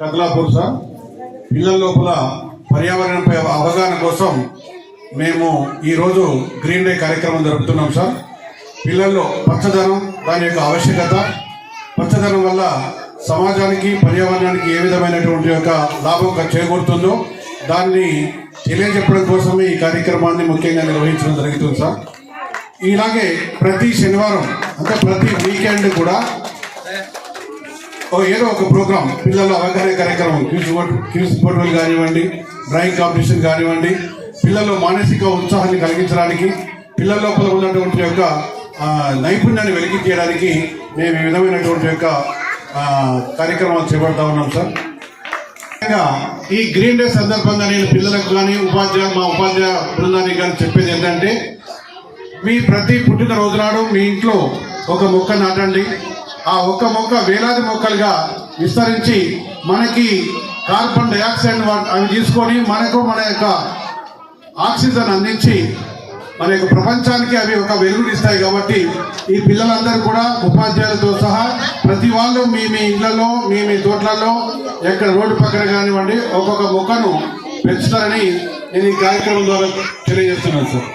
Kadalapur sir పిల్లల లోపల పర్యావరణంపై అవగాహన కోసం మేము ఈరోజు గ్రీన్ డే కార్యక్రమం జరుపుతున్నాం సార్. పిల్లల్లో పచ్చదనం దాని యొక్క ఆవశ్యకత పచ్చదనం వల్ల సమాజానికి పర్యావరణానికి ఏ విధమైనటువంటి యొక్క లాభం చేకూరుతుందో దాన్ని తెలియజెప్పడం కోసమే ఈ కార్యక్రమాన్ని ముఖ్యంగా నిర్వహించడం జరుగుతుంది సార్. ఇలాగే ప్రతి శనివారం అంటే ప్రతి వీకెండ్ కూడా ఓ ఏదో ఒక ప్రోగ్రామ్ పిల్లల అవగాహన కార్యక్రమం క్యూస్ బోర్డ్ క్యూస్ బోర్డులు కానివ్వండి డ్రాయింగ్ కాంపిటీషన్ కానివ్వండి పిల్లల్లో మానసిక ఉత్సాహాన్ని కలిగించడానికి పిల్లల లోపల ఉన్నటువంటి యొక్క నైపుణ్యాన్ని వెలికి తీయడానికి మేము ఈ విధమైనటువంటి యొక్క కార్యక్రమాలు చేపడతా ఉన్నాం సార్. ఈ గ్రీన్ డే సందర్భంగా నేను పిల్లలకు కానీ ఉపాధ్యాయ మా ఉపాధ్యాయ బృందానికి కానీ చెప్పేది ఏంటంటే మీ ప్రతి పుట్టినరోజు నాడు మీ ఇంట్లో ఒక మొక్క నాటండి. ఆ ఒక్క మొక్క వేలాది మొక్కలుగా విస్తరించి మనకి కార్బన్ డైఆక్సైడ్ అవి తీసుకొని మనకు మన యొక్క ఆక్సిజన్ అందించి మన యొక్క ప్రపంచానికి అవి ఒక వెలుగునిస్తాయి కాబట్టి ఈ పిల్లలందరూ కూడా ఉపాధ్యాయులతో సహా ప్రతి వాళ్ళు మీ మీ ఇళ్ళలో మీ మీ తోటలలో ఎక్కడ రోడ్డు పక్కన కానివ్వండి ఒక్కొక్క మొక్కను పెంచుతారని నేను ఈ కార్యక్రమం ద్వారా తెలియజేస్తున్నాను సార్.